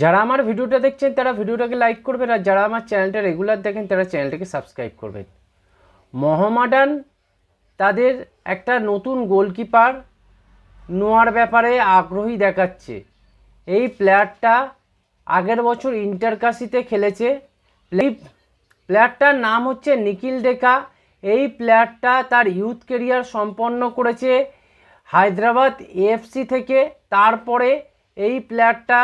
যারা আমার ভিডিওটা দেখছেন, তারা ভিডিওটাকে লাইক করবেন আর যারা আমার চ্যানেলটা রেগুলার দেখেন, তারা চ্যানেলটাকে সাবস্ক্রাইব করবেন। মোহামেডান তাদের একটা নতুন গোলকিপার নোয়ার ব্যাপারে আগ্রহী দেখাচ্ছে। এই প্লেয়ারটা আগের বছর ইন্টারকাশিতে খেলেছে। প্লেয়ারটার নাম হচ্ছে নিখিল ডেকা। এই প্লেয়ারটা তার ইউথ কেরিয়ার সম্পন্ন করেছে হায়দ্রাবাদ এএফসি থেকে। তারপরে এই প্লেয়ারটা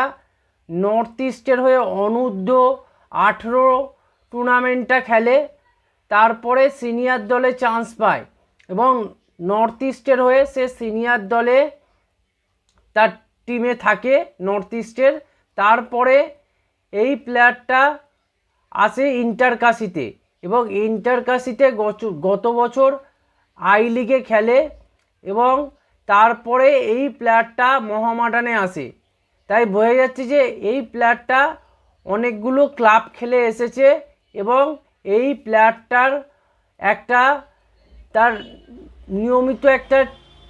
নর্থ ইস্টের হয়ে অনূর্ধ্ব আঠেরো টুর্নামেন্টটা খেলে, তারপরে সিনিয়র দলে চান্স পায় এবং নর্থ ইস্টের হয়ে সে সিনিয়র দলে তার টিমে থাকে নর্থ ইস্টের তারপরে এই প্লেয়ারটা আসে ইন্টারকাশিতে এবং ইন্টারকাশিতে গত বছর আই লিগে খেলে এবং তারপরে এই প্লেয়ারটা মহামাডানে আসে। তাই বোঝা যাচ্ছে যে এই প্লেয়ারটা অনেকগুলো ক্লাব খেলে এসেছে এবং এই প্লেয়ারটার একটা তার নিয়মিত একটা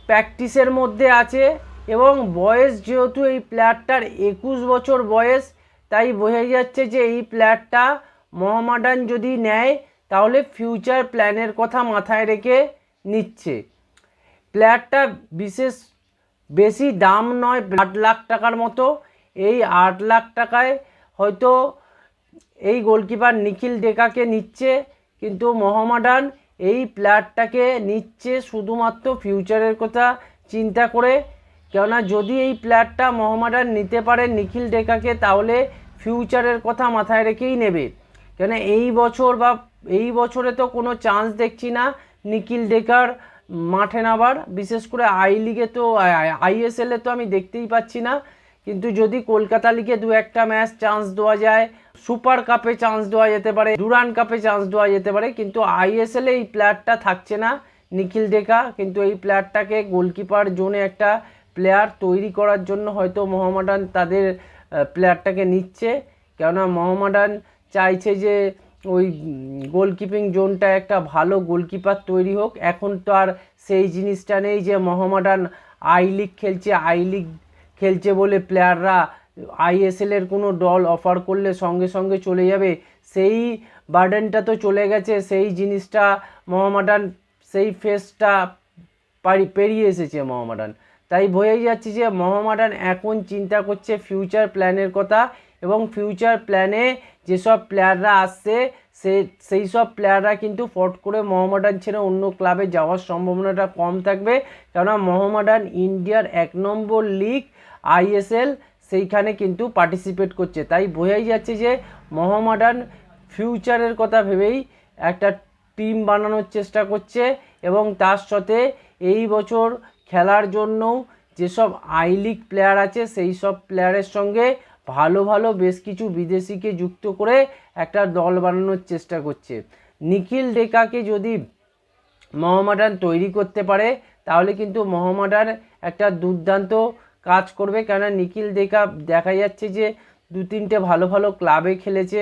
প্র্যাকটিসের মধ্যে আছে এবং বয়স যেহেতু এই প্লেয়ারটার একুশ বছর বয়স, তাই বোঝা যাচ্ছে যে এই প্লেয়ারটা মোহামেডান যদি নেয়, তাহলে ফিউচার প্ল্যানের কথা মাথায় রেখে নিচ্ছে। প্লেয়ারটা বিশেষ বেশি দাম নয়, আট লাখ টাকার মতো। এই আট লাখ টাকায় হয়তো এই গোলকিপার নিখিল ডেকাকে নিচ্ছে, কিন্তু মোহামেডান এই প্লেয়ারটাকে নিচ্ছে শুধুমাত্র ফিউচারের কথা চিন্তা করে। কেননা যদি এই প্লেয়ারটা মোহামেডান নিতে পারে নিখিল ডেকাকে, তাহলে ফিউচারের কথা মাথায় রেখেই নেবে। কেন এই বছর বা এই বছরে তো কোনো চান্স দেখছি না নিখিল ডেকার মাঠে নাবার বিশেষ করে আই লিগে তো আইএসএলে তো আমি দেখতেই পাচ্ছি না। কিন্তু যদি কলকাতা লিগে দু একটা ম্যাচ চান্স দেওয়া যায়, সুপার কাপে চান্স দেওয়া যেতে পারে, ডুরান কাপে চান্স দেওয়া যেতে পারে, কিন্তু আইএসএলে এই প্লেয়ারটা থাকছে না, নিখিল ডেকা। কিন্তু এই প্লেয়ারটাকে গোলকিপার জোনে একটা প্লেয়ার তৈরি করার জন্য হয়তো মোহামেডান তাদের প্লেয়ারটাকে নিচ্ছে। কেননা মোহামেডান চাইছে যে ওই গোলকিপিং জোনটা একটা ভালো গোলকিপার তৈরি হোক। এখন তো আর সেই জিনিসটা নেই যে মোহামেডান আই লিগ খেলছে, আই লিগ খেলছে বলে প্লেয়াররা আইএসএলের কোনো দল অফার করলে সঙ্গে সঙ্গে চলে যাবে। সেই বার্ডেনটা তো চলে গেছে, সেই জিনিসটা মোহামেডান, সেই ফেসটা পারি, পেরিয়ে এসেছে মোহামেডান। তাই বোঝাই যাচ্ছে যে মোহামেডান এখন চিন্তা করছে ফিউচার প্ল্যানের কথা। এবং ফিউচার প্ল্যানে যেসব প্লেয়াররা আসছে, সে, সেই সব প্লেয়াররা কিন্তু ফট করে মোহামেডান ছেড়ে অন্য ক্লাবে যাওয়ার সম্ভাবনাটা কম থাকবে। কেননা মোহামেডান ইন্ডিয়ার এক নম্বর লিগ আইএসএল সেইখানে কিন্তু পার্টিসিপেট করছে। তাই বোঝাই যাচ্ছে যে মোহামেডান ফিউচারের কথা ভেবেই একটা টিম বানানোর চেষ্টা করছে এবং তার সাথে এই বছর খেলার জন্যও যেসব আই লিগ প্লেয়ার আছে, সেই সব প্লেয়ারের সঙ্গে ভালো ভালো বেশ কিছু বিদেশিকে যুক্ত করে একটা দল বানানোর চেষ্টা করছে। নিখিল ডেকাকে যদি মোহামেডান তৈরি করতে পারে, তাহলে কিন্তু মোহামেডান একটা দুর্দান্ত কাজ করবে। কেননা নিখিল ডেকা দেখা যাচ্ছে যে দু তিনটে ভালো ভালো ক্লাবে খেলেছে।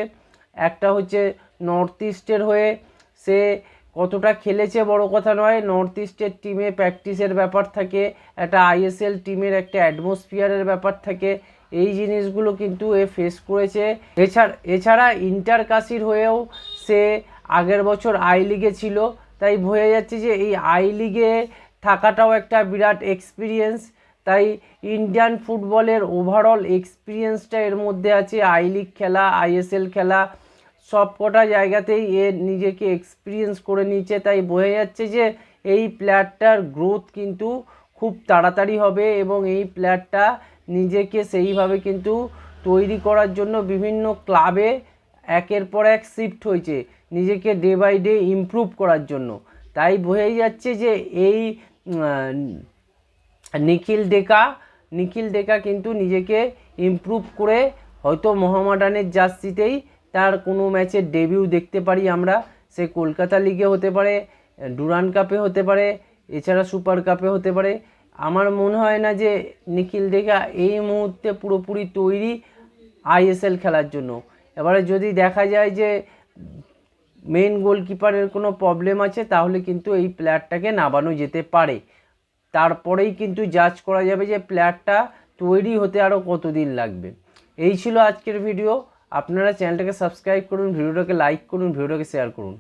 একটা হচ্ছে নর্থ ইস্টের হয়ে সে কতটা খেলেছে বড় কথা নয়, নর্থ ইস্টের টিমে প্র্যাকটিসের ব্যাপার থাকে, একটা আইএসএল টিমের একটা অ্যাটমসফিয়ারের ব্যাপার থাকে এই জিনিসগুলো কিন্তু এ ফেস করেছে। এছাড়া এছাড়া ইন্টার কাশির হয়েও সে আগের বছর আই লিগে ছিল। তাই বোঝা যাচ্ছে যে এই আই লিগে থাকাটাও একটা বিরাট এক্সপিরিয়েন্স তাই ইন্ডিয়ান ফুটবলের ওভারঅল এক্সপিরিয়েন্সটা এর মধ্যে আছে। আই লিগ খেলা আইএসএল খেলা, সব কটা জায়গাতেই এ নিজেকে এক্সপিরিয়েন্স করে নিয়েছে। তাই বোঝা যাচ্ছে যে এই প্লেয়ারটার গ্রোথ কিন্তু খুব তাড়াতাড়ি হবে এবং এই প্লেয়ারটা নিজেকে সেইভাবে কিন্তু তৈরি করার জন্য বিভিন্ন ক্লাবে একের পর এক শিফট হয়েছে, নিজেকে ডে বাই ডে ইমপ্রুভ করার জন্য। তাই বোঝাই যাচ্ছে যে এই নিখিল ডেকা নিখিল ডেকা কিন্তু নিজেকে ইমপ্রুভ করে হয়তো মোহামেডানের জার্সিতেই তার কোনো ম্যাচের ডেবিউ দেখতে পারি আমরা। সে কলকাতা লিগে হতে পারে, ডুরান কাপে হতে পারে, এছাড়া সুপার কাপে হতে পারে। আমার মনে হয় না যে নিখিল ডেকা এই মুহূর্তে পুরোপুরি তৈরি আইএসএল খেলার জন্য। এবারে যদি দেখা যায় যে মেন গোলকিপারের কোনো প্রবলেম আছে, তাহলে কিন্তু এই প্লেয়ারটাকে নামানো যেতে পারে। তারপরেই কিন্তু জাজ করা যাবে যে প্লেয়ারটা তৈরি হতে আরও কতদিন লাগবে। এই ছিল আজকের ভিডিও আপনারা চ্যানেলটাকে সাবস্ক্রাইব করুন, ভিডিওটাকে লাইক করুন, ভিডিওটাকে শেয়ার করুন।